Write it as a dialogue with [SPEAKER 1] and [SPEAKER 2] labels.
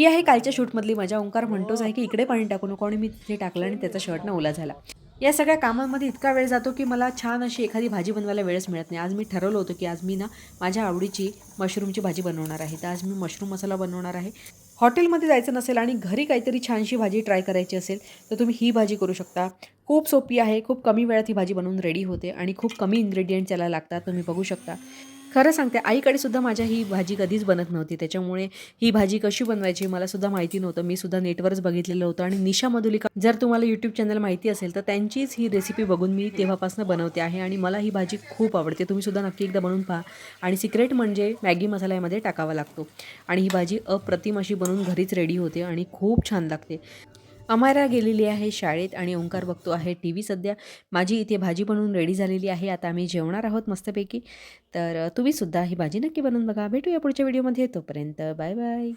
[SPEAKER 1] ही आहे कालच्या शूटमधली. मजा ओंकार म्हणतोच आहे की इकडे पाणी टाकू नको आणि मी तिथे टाकलं आणि त्याचा शर्ट ना ओला झाला. या सगळ्या कामांमध्ये इतका वेळ जातो की मला छान अशी एखादी भाजी बनवायला वेळच मिळत नाही. आज मी ठरवलं होतं की आज मी ना माझ्या आवडीची मशरूमची भाजी बनवणार आहे. तर आज मी मशरूम मसाला बनवणार आहे. हॉटेलमध्ये जायचं नसेल आणि घरी काहीतरी छानशी भाजी ट्राय करायची असेल तर तुम्ही ही भाजी करू शकता. खूप सोपी आहे. खूप कमी वेळात ही भाजी बनवून रेडी होते आणि खूप कमी इन्ग्रेडियंट त्याला लागतात. तुम्ही बघू शकता. खरं सांगते आईकडे सुद्धा माझ्या ही भाजी कधीच बनत नव्हती. त्याच्यामुळे ही भाजी कशी बनवायची मला सुद्धा माहिती नव्हतं. मी सुद्धा नेटवरच बघितलेलं होतं आणि निशा मधुलिका जर तुम्हाला यूट्यूब चॅनल माहिती असेल तर त्यांचीच ही रेसिपी बघून मी तेव्हापासून बनवते आहे आणि मला ही भाजी खूप आवडते. तुम्ही सुद्धा नक्की एकदा बनवून पहा. आणि सिक्रेट म्हणजे मॅगी मसाला यामध्ये टाकावा लागतो. आणि ही भाजी अप्रतिम अशी बनवून घरीच रेडी होते आणि खूप छान लागते. अमायरा गेलेली आहे शाळेत आणि ओंकार बघतो आहे टी व्ही सध्या. माझी इथे भाजी बनवून रेडी झालेली आहे. आता आम्ही जेवणार आहोत मस्तपैकी. तर तुम्ही सुद्धा ही भाजी नक्की बनवून बघा. भेटूया पुढच्या व्हिडिओमध्ये तोपर्यंत बाय बाय